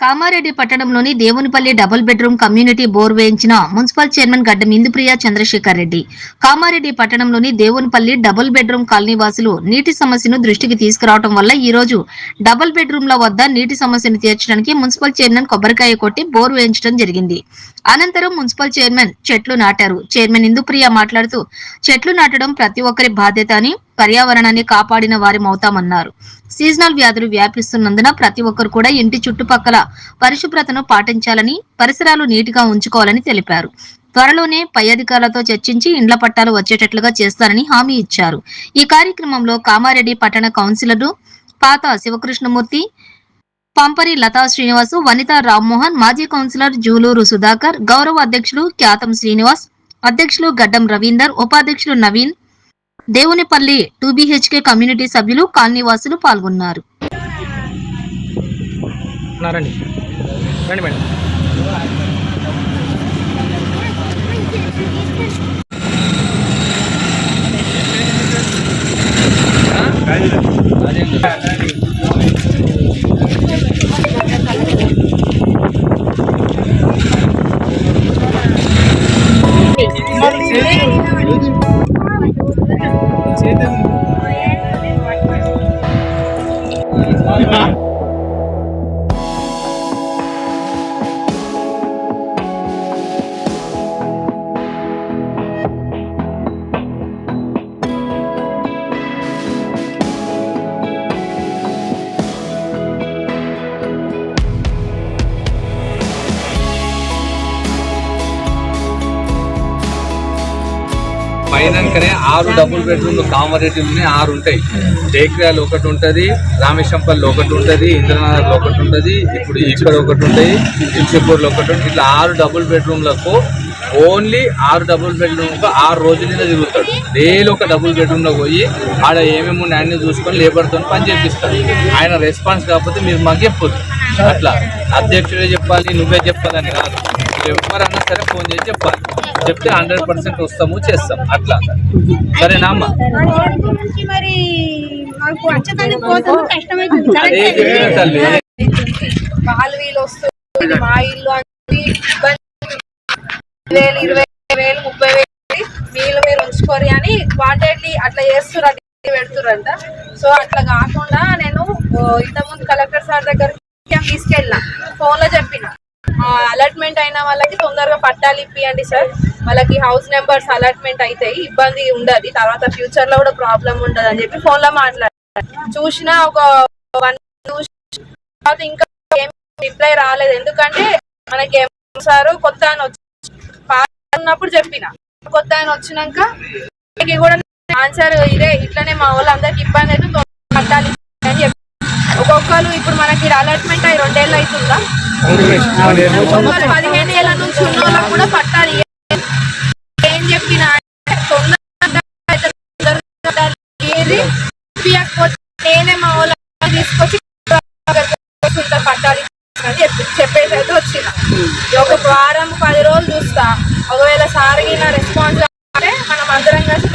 కామారెడ్డి పట్టణంలోని Devunipalli double bedroom community bore వేయించిన municipal chairman Gaddam Indupriya Chandrasekhar Reddy. Kamareddy పట్టణంలోని దేవునిపల్లి డబుల్ బెడ్రూమ్ కాలనీ వాసులు నీటి సమస్యను దృష్టికి తీసుకురావడం వల్ల ఈ రోజు డబుల్ బెడ్రూమ్ల వద్ద నీటి సమస్యను తీర్చడానికి మున్సిపల్ చైర్మన్ కొబ్బరికాయ కొట్టి బోర్ వేయించడం జరిగింది. అనంతరం మున్సిపల్ చైర్మన్ చెట్లు నాటారు. చైర్మన్ ఇందుప్రియ మాట్లాడుతూ చెట్లు నాటడం ప్రతి ఒక్కరి బాధ్యత అని పర్యావరణాన్ని కాపాడిన వారిమవుతామన్నారు సీజనల్ వ్యాధులు వ్యాపిస్తున్నందున ప్రతి ఒక్కరు కూడా ఇంటి చుట్టుపక్కల పరిశుభ్రతను పాటించాలని పరిసరాలు నీటిగా ఉంచుకోవాలని తెలిపారు. త్వరలోనే పై అధికారులతో చర్చించి ఇండ్ల పట్టాలు వచ్చేటట్లుగా చేస్తారని హామీ ఇచ్చారు. ఈ కార్యక్రమంలో కామారెడ్డి పట్టణ కౌన్సిలర్లు పాత శివకృష్ణమూర్తి పంపరి లతా శ్రీనివాసు వనిత రామ్మోహన్ మాజీ కౌన్సిలర్ జూలూరు సుధాకర్ గౌరవ అధ్యక్షులు ఖ్యాతం శ్రీనివాస్ అధ్యక్షులు గడ్డం రవీందర్ ఉపాధ్యక్షులు Naveen Devunipalli two BHK community సభ్యులు కాలనీవాసులు పాల్గొన్నారు. Bye. పైనకనే ఆరు డబుల్ బెడ్రూమ్లు కామారెడ్డి ఆరు ఉంటాయి. టేక్రియాలు ఒకటి ఉంటుంది రామేశంపల్లి ఒకటి ఉంటుంది ఇంద్రనగర్లో ఒకటి ఉంటుంది ఇప్పుడు ఇక్కడ ఒకటి ఉంటాయి ఇల్సిపూర్లో ఒకటి ఉంటుంది. ఇట్లా ఆరు డబుల్ బెడ్రూమ్లకు ఓన్లీ ఆరు డబుల్ బెడ్రూమ్కి ఆరు రోజులైనా తిరుగుతాడు. డైలీ ఒక డబుల్ బెడ్రూమ్లో పోయి ఆడ ఏమేమి ఉన్నాయి అన్ని చూసుకొని లేబర్తో పని చేపిస్తాడు. ఆయన రెస్పాన్స్ కాకపోతే మీరు మాకు చెప్పొద్దు. అట్లా అధ్యక్షుడే చెప్పాలి నువ్వే చెప్పాలని కాదు. ఎవరన్నా సరే ఫోన్ చేసి చెప్పాలి. చెప్తే హండ్రెడ్ పర్సెంట్ వస్తాము చేస్తాం అట్లా. సరేనా అమ్మా? తల్లి. మా ఇల్లు వేలు ఇరవై వేలు ముప్పై వేలు వీళ్ళు మీరు ఉంచుకోరు అని క్వాంటిటీ అట్లా చేస్తున్నారు పెడుతురంట సో అట్లా కాకుండా నేను ఇంతకుముందు కలెక్టర్ సార్ దగ్గరికి తీసుకెళ్ళిన. ఫోన్లో చెప్పిన అలాట్మెంట్ అయిన వాళ్ళకి తొందరగా పట్టాలు ఇప్పియండి సార్. వాళ్ళకి హౌస్ నెంబర్స్ అలాట్మెంట్ అవుతాయి ఇబ్బంది ఉండదు. తర్వాత ఫ్యూచర్లో కూడా ప్రాబ్లం ఉండదు అని చెప్పి ఫోన్లో మాట్లాడారు చూసిన ఒక వన్ తర్వాత ఇంకా ఏం రిప్లై రాలేదు. ఎందుకంటే మనకి ఏం సార్ కొత్త వచ్చి ఉన్నప్పుడు చెప్పిన. కొత్త ఆయన వచ్చినాక కూడా ఆన్సర్ ఇదే. ఇట్లనే మా వాళ్ళందరికి ఇబ్బంది అయితే కట్టాలి పట్టాలి అని చెప్పి. ఒక్కొక్కరు ఇప్పుడు మనకి అలాట్మెంట్ అయ్యి రెండేళ్ళు అవుతుందా? పదిహేను ఏళ్ళ నుంచి ఉన్న వాళ్ళకి కూడా పట్టాలి. ఏం చెప్పిన అంటే తొందరగా ఏది నేనే మా వాళ్ళ తీసుకొచ్చి పట్టాలి. అని చెప్పి చెప్పేసి అయితే వచ్చిన. ఒక వారం పది రోజులు చూస్తా. ఒకవేళ సార్ రెస్పాన్స్ అంటే మనం అందరం కలిసి